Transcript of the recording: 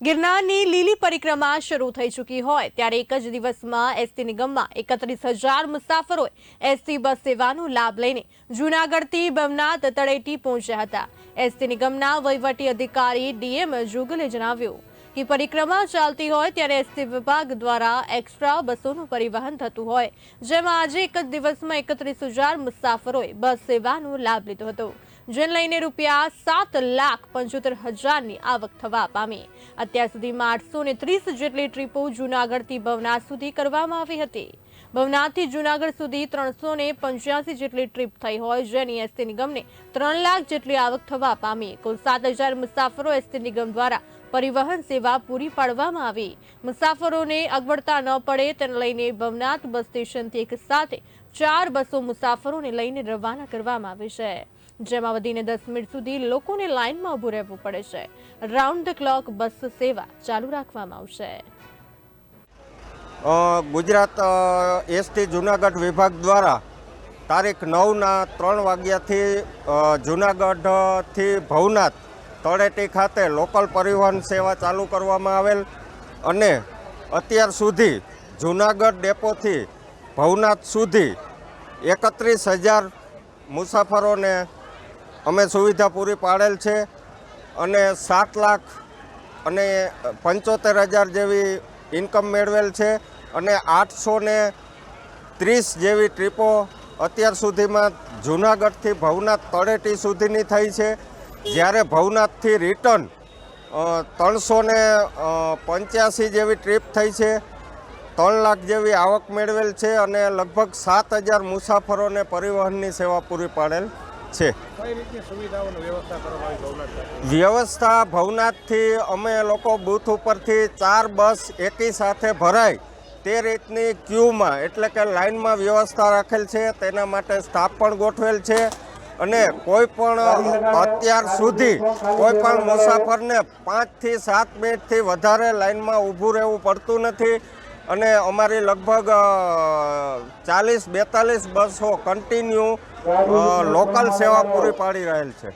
ગિરનારની લીલી પરિક્રમા શરૂ થઈ ચૂકી હોય ત્યારે એક જ દિવસમાં એસટી નિગમમાં એકત્રીસ હજાર મુસાફરોએ એસટી બસ સેવાનો લાભ લઈને જૂનાગઢથી ભવનાથ તળેટી પહોંચ્યા હતા. એસટી નિગમના વહીવટી અધિકારી ડીએમ જુગલે જણાવ્યું કે પરિક્રમા ચાલતી હોય ત્યારે એસટી વિભાગ દ્વારા એક્સ્ટ્રા બસોનું પરિવહન થતું હોય. જેમાં આજે એક જ દિવસમાં એકત્રીસ હજાર મુસાફરોએ બસ સેવાનો લાભ લીધો હતો. જેને લઈને રૂપિયા સાત લાખ પંચોતેર હજારની આવક થવા પામી. અત્યાર સુધીમાં આઠસો ને ત્રીસ જેટલી ટ્રીપો જૂનાગઢથી ભવનાથ સુધી કરવામાં આવી હતી. ભવનાથથી જૂનાગઢ સુધી ત્રણસો ને પંચ્યાસી જેટલી ટ્રીપ થઈ હોય જેની એસટી નિગમને ત્રણ લાખ જેટલી આવક થવા પામી. કુલ સાત હજાર મુસાફરો એસટી નિગમ દ્વારા પરિવહન સેવા પૂરી પાડવામાં આવી. મુસાફરોને અગવડતા ન પડે તેને લઈને ભવનાથ બસ સ્ટેશનથી એક સાથે ચાર બસો મુસાફરોને લઈને રવાના કરવામાં આવી છે. જેમાં વધીને દસ મિનિટ સુધી લોકોને લાઇનમાં ઊભું રહેવું પડે છે. રાઉન્ડ ધ ક્લોક બસ સેવા ચાલુ રાખવામાં આવશે. ગુજરાત એસટી જુનાગઢ વિભાગ દ્વારા તારીખ નવના ત્રણ વાગ્યાથી જુનાગઢથી ભવનાથ તળેટી ખાતે લોકલ પરિવહન સેવા ચાલુ કરવામાં આવેલ અને અત્યાર સુધી જુનાગઢ ડેપોથી ભવનાથ સુધી એકત્રીસ હજાર મુસાફરોને અમે સુવિધા પૂરી પાડેલ છે અને સાત લાખ અને પંચોતેર હજાર જેવી ઇન્કમ મેળવેલ છે અને આઠસો ને ત્રીસ જેવી ટ્રીપો અત્યાર સુધીમાં જૂનાગઢથી ભવનાથ તળેટી સુધીની થઈ છે. જ્યારે ભવનાથથી રિટર્ન ત્રણસો ને પંચ્યાસી જેવી ટ્રીપ થઈ છે. ત્રણ લાખ જેવી આવક મેળવેલ છે અને લગભગ સાત હજાર મુસાફરોને પરિવહનની સેવા પૂરી પાડેલ. છે? વ્યવસ્થા ભવનાથથી અમે લોકો બૂથ ઉપરથી ચાર બસ એકી સાથે ભરાય તે રીતની ક્યુમાં, એટલે કે લાઇનમાં વ્યવસ્થા રાખેલ છે, તેના માટે સ્ટાફ પણ ગોઠવેલ છે અને કોઈ પણ અત્યાર સુધી કોઈ પણ મુસાફરને પાંચથી સાત મિનિટથી વધારે લાઇનમાં ઊભું રહેવું પડતું નથી અને અમારી લગભગ ચાલીસ બેતાલીસ બસો કન્ટિન્યુ લોકલ સેવા પૂરી પાડી રહેલ છે.